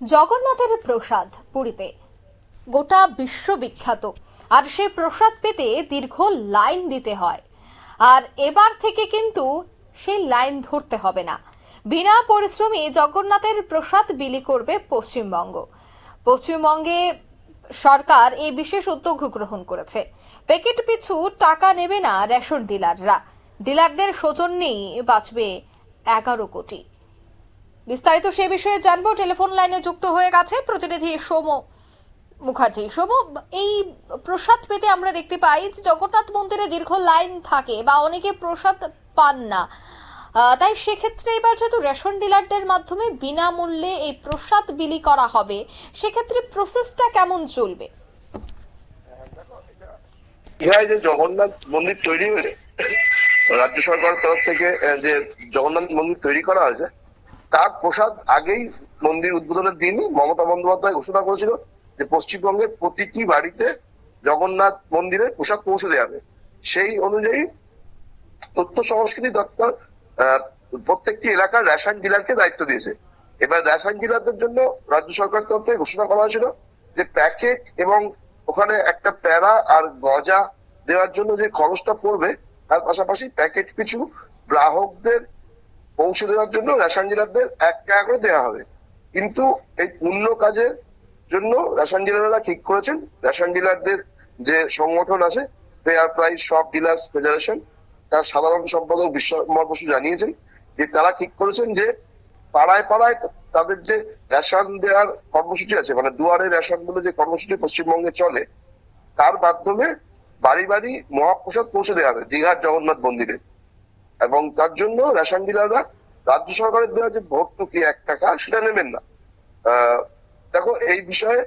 জগন্নাথের প্রসাদ পুরীতে। গোটা বিশ্ববিখ্যাত। আর সেই প্রসাদ পেতে দীর্ঘ লাইন দিতে হয়। আর এবার থেকে কিন্তু সেই লাইন ধরতে হবে না। বিনা পরিশ্রমে জগন্নাথের প্রসাদ বিলি করবে পশ্চিমবঙ্গ। পশ্চিমবঙ্গে সরকার এই বিশেষ উদ্যোগ গ্রহণ করেছে। প্যাকেট পিছু টাকা নেবে না রেশন ডিলাররা। ডিলারদের সৌজন্যেই বাঁচবে এগারো কোটি। বিস্তারিত সে বিষয়ে জানব। টেলিফোন লাইনে যুক্ত হয়ে গেছে প্রতিনিধি সোম মুখার্জি। সোম, এই প্রসাদ পেতে আমরা দেখতে পাই যে জগন্নাথ মন্দিরে দীর্ঘ লাইন থাকে বা অনেকে প্রসাদ পান না। তাই সেক্ষেত্রে এবার যেহেতু রেশন ডিলারদের মাধ্যমে বিনামূল্যে এই প্রসাদ বিলি করা হবে, সেক্ষেত্রে প্রসেসটা কেমন চলবে? ইহায় যে জগন্নাথ মন্দির তৈরি হয়েছে, রাজ্য সরকারের তরফ থেকে যে জগন্নাথ মন্দির তৈরি করা হয়েছে তার প্রসাদ আগেই মন্দির উদ্বোধনের দিনই মমতা বন্দ্যোপাধ্যায় ঘোষণা করেছিল যে পশ্চিমবঙ্গের প্রতিটি বাড়িতে জগন্নাথ মন্দিরের প্রসাদ পৌঁছে দেওয়া হবে। সেই অনুযায়ী তথ্য সংস্কৃতি দপ্তর প্রত্যেকটি এলাকার রেশন ডিলারকে দায়িত্ব দিয়েছে। এবার রেশন ডিলারদের জন্য রাজ্য সরকার তরফ থেকে ঘোষণা করা হয়েছিল যে প্যাকেট এবং ওখানে একটা প্যারা আর গজা দেওয়ার জন্য যে খরচটা পড়বে, তার পাশাপাশি প্যাকেট পিছু গ্রাহকদের পৌঁছে দেওয়ার জন্য রেশন ডিলারদের এক টাকা করে দেওয়া হবে। কিন্তু এই পূর্ণ কাজের জন্য রেশন ডিলাররা ঠিক করেছেন। রেশন ডিলারদের যে সংগঠন আছে ফেয়ার প্রাইস সব ডিলার্স ফেডারেশন তার সাধারণ সম্পাদক বিশ্বকুমার বসু জানিয়েছেন যে তারা ঠিক করেছেন যে পাড়ায় পাড়ায় তাদের যে রেশন দেওয়ার কর্মসূচি আছে মানে দুয়ারে রেশন বলে যে কর্মসূচি পশ্চিমবঙ্গে চলে, তার মাধ্যমে বাড়ি বাড়ি মহাপ্রসাদ পৌঁছে দেওয়া হবে দীঘার জগন্নাথ মন্দিরে। এবং তার জন্য রেশন ডিলাররা রাজ্য সরকারের দেওয়া যে ভর্তুকি এক টাকা, সেটা নেবেন না। দেখো, এই বিষয়ে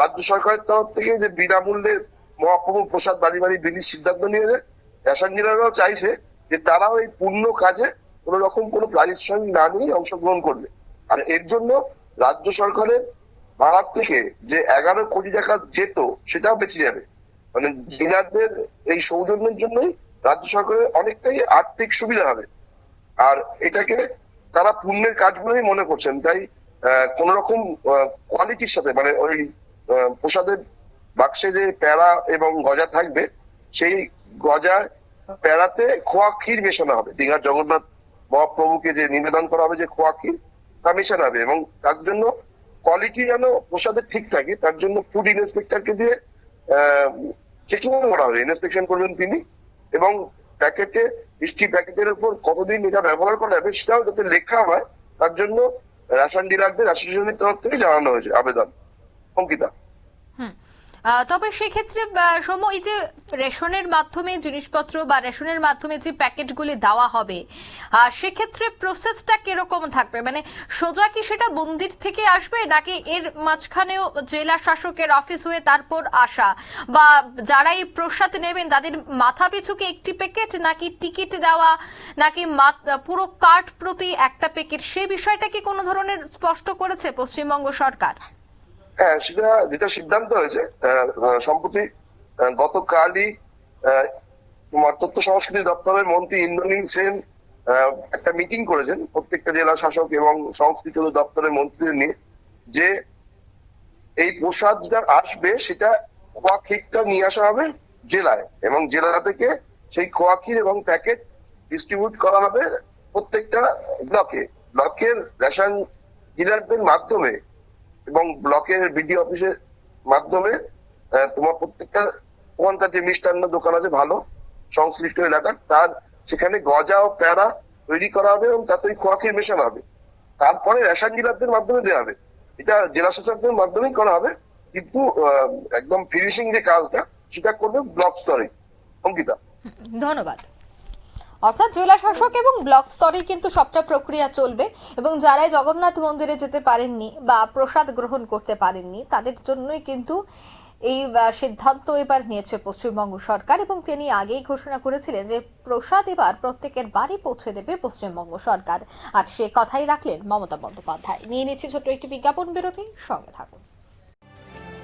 রাজ্য সরকারের তরফ থেকে যে বিনামূল্যে মহাপ্রভু প্রসাদ বাড়ি বাড়ি বিলির সিদ্ধান্ত নিয়েছে, রেশন ডিলাররাও চাইছে যে তারাও এই পূর্ণ কাজে কোনো রকম কোনো পারিশ্রমিক না নিয়ে অংশগ্রহণ করবে। আর এর জন্য রাজ্য সরকারের ভাড়ার থেকে যে এগারো কোটি টাকা যেত, সেটাও বেঁচে যাবে। মানে ডিলারদের এই সৌজন্যের জন্যই রাজ্য সরকারের অনেকটাই আর্থিক সুবিধা হবে। আর এটাকে তারা পুণ্যের কাজগুলোই মনে করছেন। তাই কোন রকম কোয়ালিটির সাথে মানে ওই প্রসাদের বাক্সে যে প্যারা এবং গজা থাকবে, সেই গজা প্যারাতে খোয়া ক্ষীর মেশানো হবে। দীঘার জগন্নাথ মহাপ্রভুকে যে নিবেদন করা হবে যে খোয়া ক্ষীর, তা মেশানো হবে। এবং তার জন্য কোয়ালিটি যেন প্রসাদের ঠিক থাকে, তার জন্য ফুড ইন্সপেক্টরকে দিয়ে চেকিং করা হবে। ইন্সপেকশন করবেন তিনি। এবং প্যাকেটে, মিষ্টি প্যাকেটের উপর কতদিন এটা ব্যবহার করা যাবে সেটাও যাতে লেখা হয়, তার জন্য রেশন ডিলারদের অ্যাসোসিয়েশনের তরফ থেকে জানানো হয়েছে আবেদন। অঙ্কিতা। হুম। তবে সেক্ষেত্রে সৌম্য, এই যে রেশনের মাধ্যমে জিনিসপত্র বা রেশনের মাধ্যমে যে প্যাকেটগুলি দেওয়া হবে সেক্ষেত্রে প্রসেসটা কীরকম থাকবে? মানে সোজা কি সেটা মন্দির থেকে আসবে, নাকি এর মাঝখানেও জেলা শাসকের অফিস হয়ে তারপর আসা? বা যারা এই প্রসাদ নেবেন, তাদের মাথা পিছু কি একটি প্যাকেট নাকি টিকিট দেওয়া, নাকি পুরো কার্ড প্রতি একটা প্যাকেট সে বিষয়টা কি কোনো ধরনের স্পষ্ট করেছে পশ্চিমবঙ্গ সরকার? হ্যাঁ সেটা যেটা সিদ্ধান্ত হয়েছে সম্প্রতি গতকালই তোমার তথ্য সংস্কৃতি দপ্তরের মন্ত্রী ইন্দ্রনীল সেন একটা মিটিং করেছেন প্রত্যেকটা জেলা শাসক এবং সংস্কৃতি দপ্তরের মন্ত্রীদের নিয়ে, যে এই প্রসাদটা আসবে, সেটা খোয়া নিয়ে আসা হবে জেলায় এবং জেলা থেকে সেই খোয়া ক্ষীর এবং প্যাকেট ডিস্ট্রিবিউট করা হবে প্রত্যেকটা ব্লকে। ব্লকের রেশন ডিলারদের মাধ্যমে এবং ব্লকের বিডি অফিসের মাধ্যমে তোমার প্রত্যেকটা ওখানকার যে মিষ্টান্ন দোকান আছে ভালো, সংশ্লিষ্ট এলাকার, তার সেখানে গজা ও প্যারা তৈরি করা হবে এবং তাতে খোয়াখির মেশানো হবে। তারপরে রেশন ডিলারদের মাধ্যমে দেওয়া হবে। এটা জেলা শাসকদের মাধ্যমেই করা হবে, কিন্তু একদম ফিনিশিং যে কাজটা, সেটা করবে ব্লক স্তরে। অঙ্কিতা। ধন্যবাদ। অর্থাৎ জেলা শাসক এবং ব্লক স্তরে কিন্তু সবটা প্রক্রিয়া চলবে এবং যারাই জগন্নাথ মন্দিরে যেতে পারেননি বা প্রসাদ গ্রহণ করতে পারেননি, তাদের জন্যই কিন্তু এই সিদ্ধান্ত এবার নিয়েছে পশ্চিমবঙ্গ সরকার এবং তিনি আগেই ঘোষণা করেছিলেন যে প্রসাদ এবার প্রত্যেকের বাড়ি পৌঁছে দেবে পশ্চিমবঙ্গ সরকার। আর সে কথাই রাখলেন মমতা বন্দ্যোপাধ্যায়। নিয়ে নিচ্ছে ছোট্ট একটি বিজ্ঞাপন বিরতি, সঙ্গে থাকুন।